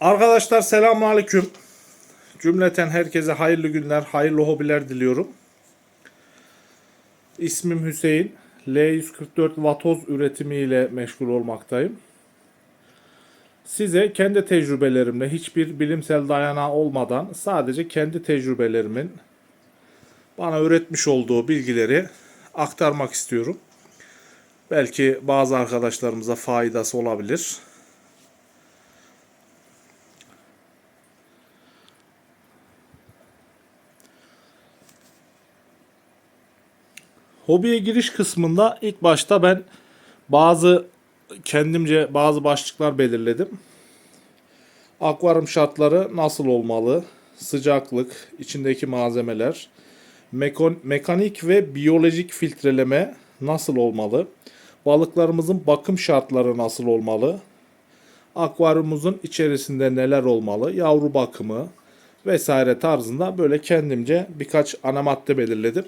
Arkadaşlar selamünaleyküm. Cümleten herkese hayırlı günler, hayırlı hobiler diliyorum. İsmim Hüseyin. L144 vatoz üretimiyle meşgul olmaktayım. Size kendi tecrübelerimle hiçbir bilimsel dayanağı olmadan sadece kendi tecrübelerimin bana öğretmiş olduğu bilgileri aktarmak istiyorum. Belki bazı arkadaşlarımıza faydası olabilir. Hobiye giriş kısmında ilk başta ben bazı kendimce bazı başlıklar belirledim. Akvaryum şartları nasıl olmalı? Sıcaklık, içindeki malzemeler, mekanik ve biyolojik filtreleme nasıl olmalı? Balıklarımızın bakım şartları nasıl olmalı? Akvaryumumuzun içerisinde neler olmalı? Yavru bakımı vesaire tarzında böyle kendimce birkaç ana madde belirledim.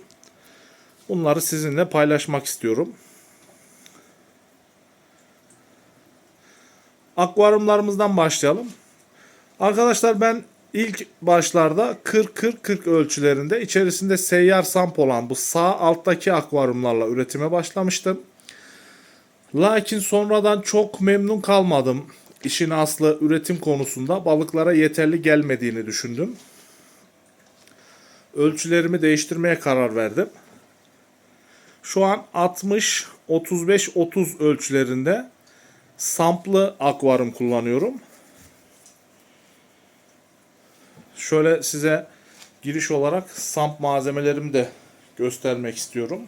Bunları sizinle paylaşmak istiyorum. Akvaryumlarımızdan başlayalım. Arkadaşlar ben ilk başlarda 40-40-40 ölçülerinde içerisinde seyyar samp olan bu sağ alttaki akvaryumlarla üretime başlamıştım. Lakin sonradan çok memnun kalmadım. İşin aslı üretim konusunda balıklara yeterli gelmediğini düşündüm. Ölçülerimi değiştirmeye karar verdim. Şu an 60 35 30 ölçülerinde samplı akvaryum kullanıyorum. Şöyle size giriş olarak samp malzemelerimi de göstermek istiyorum.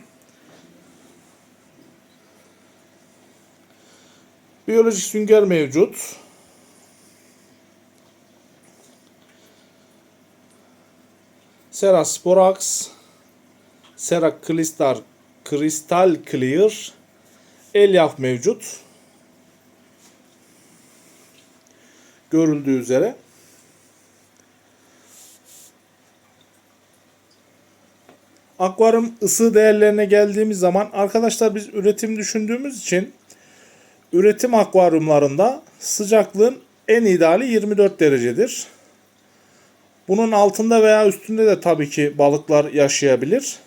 Biyolojik sünger mevcut. Serasporax, Sera Crystal, Crystal Clear, Elyaf mevcut. Görüldüğü üzere. Akvaryum ısı değerlerine geldiğimiz zaman arkadaşlar biz üretim düşündüğümüz için üretim akvaryumlarında sıcaklığın en ideali 24 derecedir. Bunun altında veya üstünde de tabii ki balıklar yaşayabilir.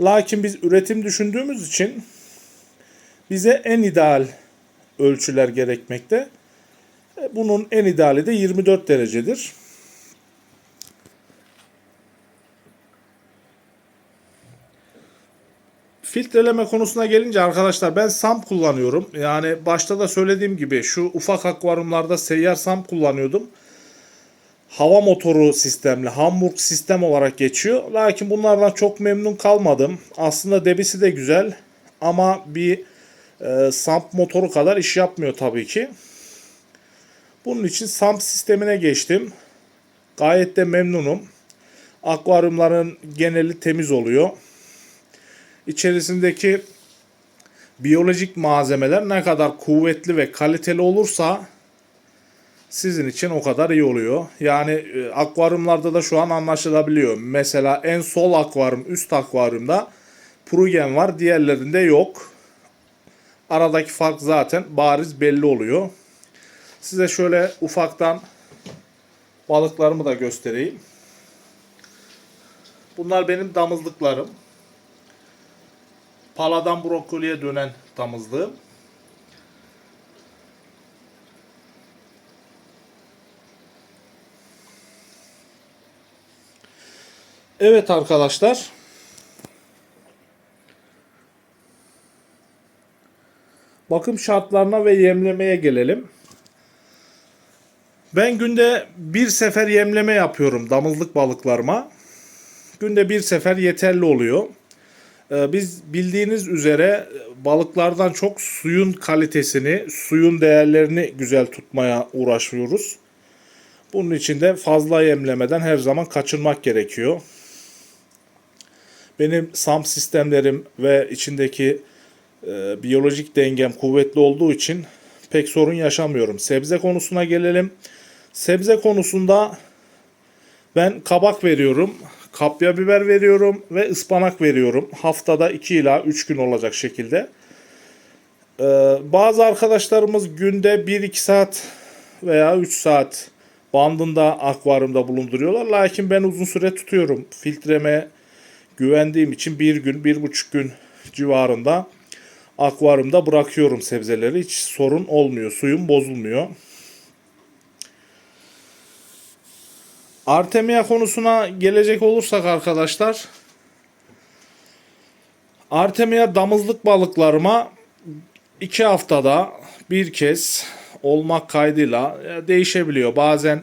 Lakin biz üretim düşündüğümüz için bize en ideal ölçüler gerekmekte. E, Bunun en ideali de 24 derecedir. Filtreleme konusuna gelince arkadaşlar ben SAM kullanıyorum. Yani başta da söylediğim gibi şu ufak akvaryumlarda seyyar SAM kullanıyordum. Hava motoru sistemli Hamburg sistem olarak geçiyor. Lakin bunlardan çok memnun kalmadım. Aslında debisi de güzel ama bir e, SAMP motoru kadar iş yapmıyor tabii ki. Bunun için SAMP sistemine geçtim. Gayet de memnunum. Akvaryumların geneli temiz oluyor. İçerisindeki biyolojik malzemeler ne kadar kuvvetli ve kaliteli olursa sizin için o kadar iyi oluyor. Yani e, akvaryumlarda da şu an anlaşılabiliyor. Mesela en sol akvaryum, üst akvaryumda prugen var, diğerlerinde yok. Aradaki fark zaten bariz belli oluyor. Size şöyle ufaktan balıklarımı da göstereyim. Bunlar benim damızlıklarım. Paladan brokoliye dönen damızlığım. Evet arkadaşlar. Bakım şartlarına ve yemlemeye gelelim. Ben günde bir sefer yemleme yapıyorum damızlık balıklarıma. Günde bir sefer yeterli oluyor. Ee, Biz bildiğiniz üzere balıklardan çok suyun kalitesini, suyun değerlerini güzel tutmaya uğraşıyoruz. Bunun için de fazla yemlemeden her zaman kaçınmak gerekiyor. Benim SAM sistemlerim ve içindeki e, biyolojik dengem kuvvetli olduğu için pek sorun yaşamıyorum. Sebze konusuna gelelim. Sebze konusunda ben kabak veriyorum, kapya biber veriyorum ve ıspanak veriyorum. Haftada 2 ila 3 gün olacak şekilde. Ee, bazı arkadaşlarımız günde 1-2 saat veya 3 saat bandında akvaryumda bulunduruyorlar. Lakin ben uzun süre tutuyorum. Filtreme güvendiğim için bir gün, bir buçuk gün civarında akvaryumda bırakıyorum sebzeleri. Hiç sorun olmuyor. Suyum bozulmuyor. Artemia konusuna gelecek olursak arkadaşlar. Artemia damızlık balıklarıma iki haftada bir kez olmak kaydıyla e, değişebiliyor. Bazen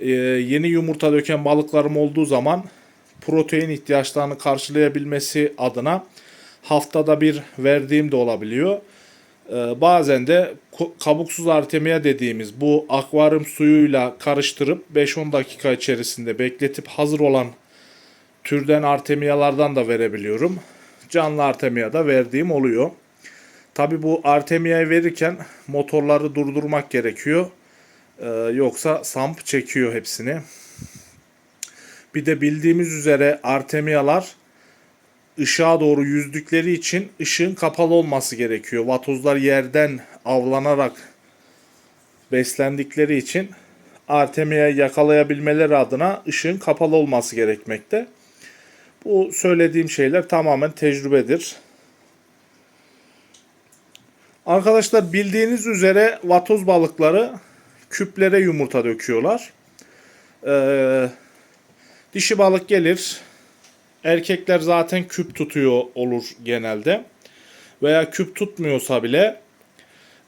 e, yeni yumurta döken balıklarım olduğu zaman protein ihtiyaçlarını karşılayabilmesi adına haftada bir verdiğim de olabiliyor. E, bazen de kabuksuz artemia dediğimiz bu akvaryum suyuyla karıştırıp 5-10 dakika içerisinde bekletip hazır olan türden artemiyalardan da verebiliyorum. Canlı artemia da verdiğim oluyor. Tabi bu artemiyayı verirken motorları durdurmak gerekiyor. Ee, yoksa samp çekiyor hepsini. Bir de bildiğimiz üzere artemiyalar ışığa doğru yüzdükleri için ışığın kapalı olması gerekiyor. Vatozlar yerden avlanarak beslendikleri için artemiyayı yakalayabilmeleri adına ışığın kapalı olması gerekmekte. Bu söylediğim şeyler tamamen tecrübedir. Arkadaşlar bildiğiniz üzere vatoz balıkları küplere yumurta döküyorlar. Ee, dişi balık gelir. Erkekler zaten küp tutuyor olur genelde. Veya küp tutmuyorsa bile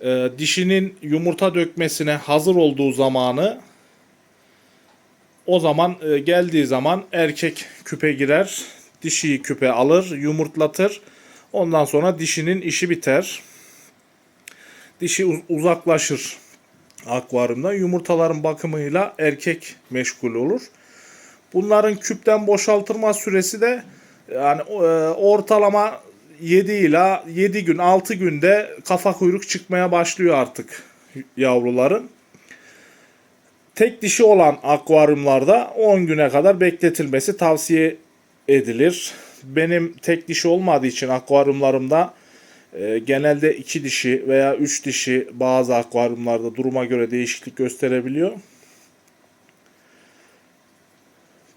e, dişinin yumurta dökmesine hazır olduğu zamanı o zaman e, geldiği zaman erkek küpe girer. Dişiyi küpe alır, yumurtlatır. Ondan sonra dişinin işi biter dişi uz- uzaklaşır akvaryumdan. Yumurtaların bakımıyla erkek meşgul olur. Bunların küpten boşaltılma süresi de yani e, ortalama 7 ila 7 gün 6 günde kafa kuyruk çıkmaya başlıyor artık yavruların. Tek dişi olan akvaryumlarda 10 güne kadar bekletilmesi tavsiye edilir. Benim tek dişi olmadığı için akvaryumlarımda e, genelde iki dişi veya üç dişi bazı akvaryumlarda duruma göre değişiklik gösterebiliyor.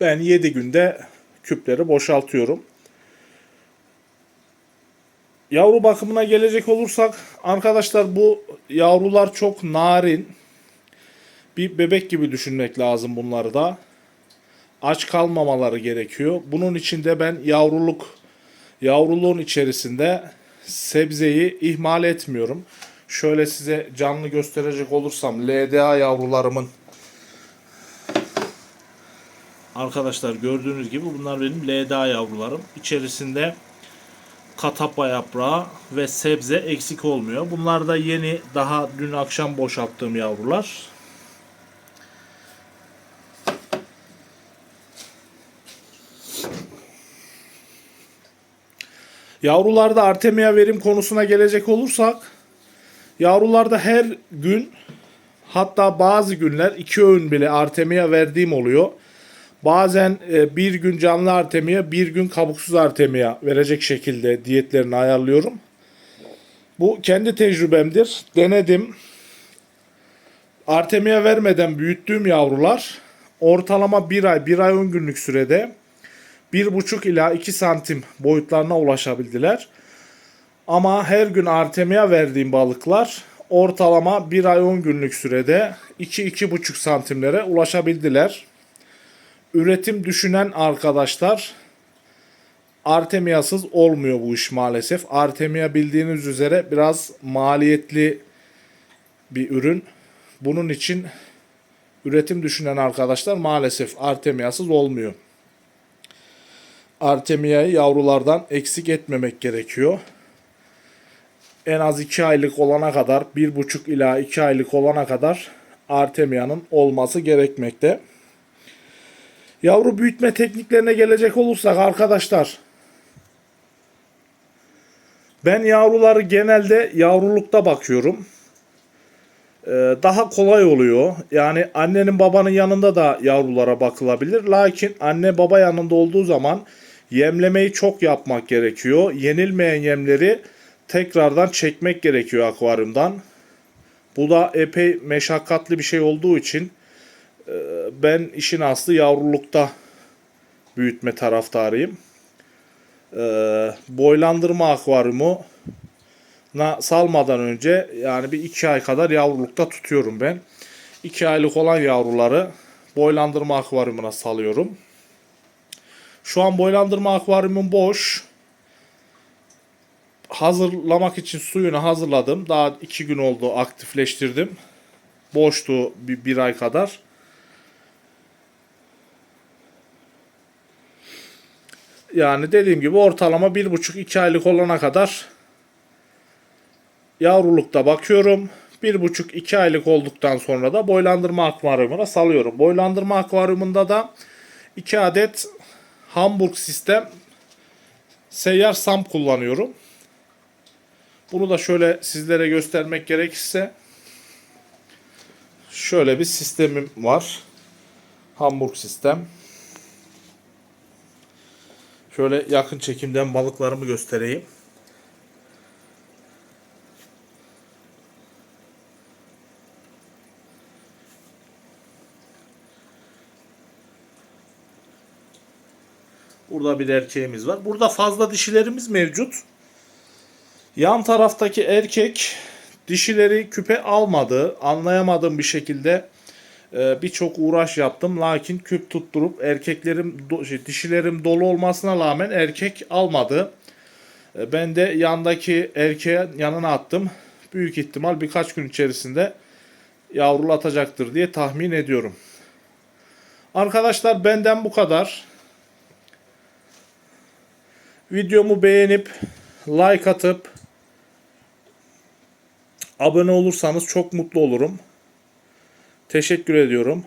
Ben 7 günde küpleri boşaltıyorum. Yavru bakımına gelecek olursak arkadaşlar bu yavrular çok narin. Bir bebek gibi düşünmek lazım bunları da. Aç kalmamaları gerekiyor. Bunun için de ben yavruluk yavruluğun içerisinde sebzeyi ihmal etmiyorum. Şöyle size canlı gösterecek olursam LDA yavrularımın Arkadaşlar gördüğünüz gibi bunlar benim LDA yavrularım. İçerisinde katapa yaprağı ve sebze eksik olmuyor. Bunlar da yeni daha dün akşam boşalttığım yavrular. Yavrularda artemia verim konusuna gelecek olursak yavrularda her gün hatta bazı günler iki öğün bile artemia verdiğim oluyor. Bazen e, bir gün canlı artemia, bir gün kabuksuz artemia verecek şekilde diyetlerini ayarlıyorum. Bu kendi tecrübemdir. Denedim. Artemia vermeden büyüttüğüm yavrular ortalama bir ay, bir ay 10 günlük sürede 1,5 ila 2 santim boyutlarına ulaşabildiler. Ama her gün artemia verdiğim balıklar ortalama 1 ay 10 günlük sürede 2-2,5 santimlere ulaşabildiler. Üretim düşünen arkadaşlar Artemia'sız olmuyor bu iş maalesef. Artemia bildiğiniz üzere biraz maliyetli bir ürün. Bunun için üretim düşünen arkadaşlar maalesef Artemia'sız olmuyor. Artemia'yı yavrulardan eksik etmemek gerekiyor. En az 2 aylık olana kadar 1,5 ila 2 aylık olana kadar Artemia'nın olması gerekmekte. Yavru büyütme tekniklerine gelecek olursak arkadaşlar ben yavruları genelde yavrulukta bakıyorum. Ee, daha kolay oluyor. Yani annenin babanın yanında da yavrulara bakılabilir. Lakin anne baba yanında olduğu zaman yemlemeyi çok yapmak gerekiyor. Yenilmeyen yemleri tekrardan çekmek gerekiyor akvaryumdan. Bu da epey meşakkatli bir şey olduğu için ben işin aslı yavrulukta büyütme taraftarıyım. E, boylandırma akvaryumu na salmadan önce yani bir iki ay kadar yavrulukta tutuyorum ben. İki aylık olan yavruları boylandırma akvaryumuna salıyorum. Şu an boylandırma akvaryumum boş. Hazırlamak için suyunu hazırladım. Daha iki gün oldu aktifleştirdim. Boştu bir, bir ay kadar. Yani dediğim gibi ortalama bir buçuk iki aylık olana kadar yavrulukta bakıyorum. Bir buçuk iki aylık olduktan sonra da boylandırma akvaryumuna salıyorum. Boylandırma akvaryumunda da iki adet Hamburg sistem seyyar sam kullanıyorum. Bunu da şöyle sizlere göstermek gerekirse şöyle bir sistemim var. Hamburg sistem. Şöyle yakın çekimden balıklarımı göstereyim. Burada bir erkeğimiz var. Burada fazla dişilerimiz mevcut. Yan taraftaki erkek dişileri küpe almadı. Anlayamadığım bir şekilde birçok uğraş yaptım. Lakin küp tutturup erkeklerim şey, dişilerim dolu olmasına rağmen erkek almadı. E, ben de yandaki erkeğe yanına attım. Büyük ihtimal birkaç gün içerisinde yavrulatacaktır diye tahmin ediyorum. Arkadaşlar benden bu kadar. Videomu beğenip like atıp abone olursanız çok mutlu olurum. Teşekkür ediyorum.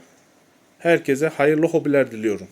Herkese hayırlı hobiler diliyorum.